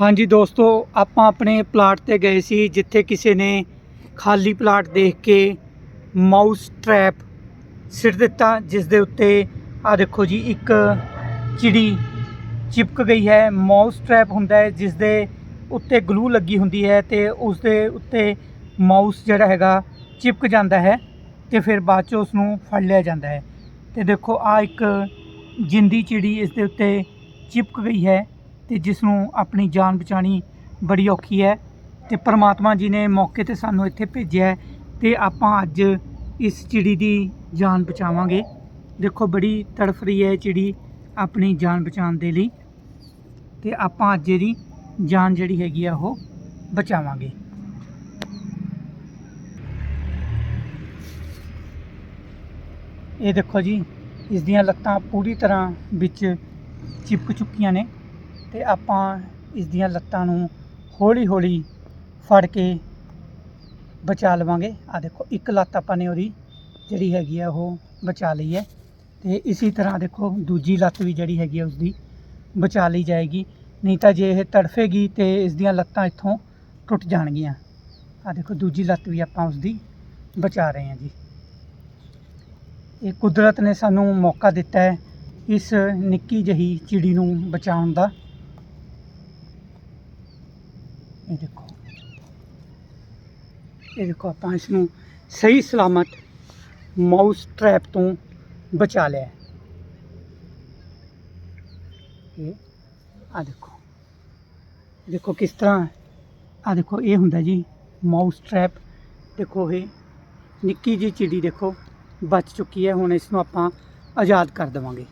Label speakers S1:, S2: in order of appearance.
S1: ਹਾਂਜੀ ਦੋਸਤੋ, ਆਪਾਂ ਆਪਣੇ ਪਲਾਟ ਤੇ ਗਏ ਸੀ, ਜਿੱਥੇ ਕਿਸੇ ਨੇ ਖਾਲੀ ਪਲਾਟ ਦੇਖ ਕੇ ਮਾਊਸ ਟ੍ਰੈਪ ਸਿੱਟ ਦਿੱਤਾ ਜਿਸ ਦੇ ਉੱਤੇ ਆ ਦੇਖੋ ਜੀ, ਇੱਕ ਚਿੜੀ ਚਿਪਕ ਗਈ ਹੈ। ਮਾਊਸ ਟ੍ਰੈਪ ਹੁੰਦਾ ਹੈ ਜਿਸ ਦੇ ਉੱਤੇ ਗਲੂ ਲੱਗੀ ਹੁੰਦੀ ਹੈ ਤੇ ਉਸ ਦੇ ਉੱਤੇ ਮਾਊਸ ਜਿਹੜਾ ਹੈਗਾ ਚਿਪਕ ਜਾਂਦਾ ਹੈ ਤੇ ਫਿਰ ਬਾਅਦ ਚ ਉਸ ਨੂੰ ਫੜ ਲਿਆ ਜਾਂਦਾ ਹੈ। ਤੇ ਦੇਖੋ ਆ ਇੱਕ ਜਿੰਦੀ ਚਿੜੀ ਇਸ ਦੇ ਉੱਤੇ ਚਿਪਕ ਗਈ ਹੈ। ਤੇ ਜਿਸ ਨੂੰ ਆਪਣੀ ਜਾਨ ਬਚਾਣੀ ਬੜੀ ਔਖੀ ਹੈ ਤੇ ਪ੍ਰਮਾਤਮਾ ਜੀ ਨੇ ਮੌਕੇ ਤੇ ਸਾਨੂੰ ਇੱਥੇ ਭੇਜਿਆ ਹੈ ਤੇ ਆਪਾਂ ਅੱਜ ਇਸ ਚਿੜੀ ਦੀ ਜਾਨ ਬਚਾਵਾਂਗੇ। ਦੇਖੋ, ਬੜੀ ਤੜਫ ਰਹੀ ਹੈ ਇਹ ਚਿੜੀ ਆਪਣੀ ਜਾਨ ਬਚਾਉਣ ਦੇ ਲਈ ਤੇ ਆਪਾਂ ਅੱਜ ਇਹਦੀ ਜਾਨ ਜਿਹੜੀ ਹੈਗੀ ਆ ਉਹ ਬਚਾਵਾਂਗੇ। ਇਹ ਦੇਖੋ ਜੀ, ਇਸ ਦੀਆਂ ਲੱਤਾਂ ਪੂਰੀ ਤਰ੍ਹਾਂ ਵਿੱਚ ਚਿਪਕ ਚੁੱਕੀਆਂ ਨੇ। ਤੇ ਆਪਾਂ ਇਸ ਦੀਆਂ ਲੱਤਾਂ ਨੂੰ ਹੌਲੀ ਹੌਲੀ ਫੜ ਕੇ ਬਚਾ ਲਵਾਂਗੇ। ਆ ਦੇਖੋ, ਇੱਕ ਲੱਤ ਆਪਾਂ ਨੇ ਉਹਦੀ ਜਿਹੜੀ ਹੈਗੀ ਆ, ਉਹ ਬਚਾ ਲਈ ਹੈ। ਤੇ ਇਸੇ ਤਰ੍ਹਾਂ ਦੇਖੋ, ਦੂਜੀ ਲੱਤ ਵੀ ਜਿਹੜੀ ਹੈਗੀ ਆ, ਉਸਦੀ ਬਚਾ ਲਈ ਜਾਏਗੀ। ਨਹੀਂ ਤਾਂ ਜੇ ਇਹ ਤੜਫੇਗੀ ਤੇ ਇਸ ਦੀਆਂ ਲੱਤਾਂ ਇੱਥੋਂ ਟੁੱਟ ਜਾਣਗੀਆਂ। ਆ ਦੇਖੋ, ਦੂਜੀ ਲੱਤ ਵੀ ਆਪਾਂ ਉਸਦੀ ਬਚਾ ਰਹੇ ਹਾਂ ਜੀ। ਇਹ ਕੁਦਰਤ ਨੇ ਸਾਨੂੰ ਮੌਕਾ ਦਿੱਤਾ ਹੈ ਇਸ ਨਿੱਕੀ ਜਹੀ ਚਿੜੀ ਨੂੰ ਬਚਾਉਣ ਦਾ। ਇਹ ਦੇਖੋ। ਇਹ ਦੇਖੋ, ਆਪਾਂ ਇਸ ਨੂੰ ਸਹੀ ਸਲਾਮਤ ਮਾਊਸ ਟ੍ਰੈਪ ਤੋਂ ਬਚਾ ਲਿਆ ਇਹ ਆ ਦੇਖੋ। ਦੇਖੋ ਕਿਸ ਤਰ੍ਹਾਂ ਆ ਦੇਖੋ, ਇਹ ਹੁੰਦਾ ਜੀ ਮਾਊਸ ਟ੍ਰੈਪ ਦੇਖੋ ਇਹ ਨਿੱਕੀ ਜੀ ਚਿੜੀ ਦੇਖੋ, ਬਚ ਚੁੱਕੀ ਹੈ। ਹੁਣ ਇਸ ਨੂੰ ਆਪਾਂ ਆਜ਼ਾਦ ਕਰ ਦੇਵਾਂਗੇ।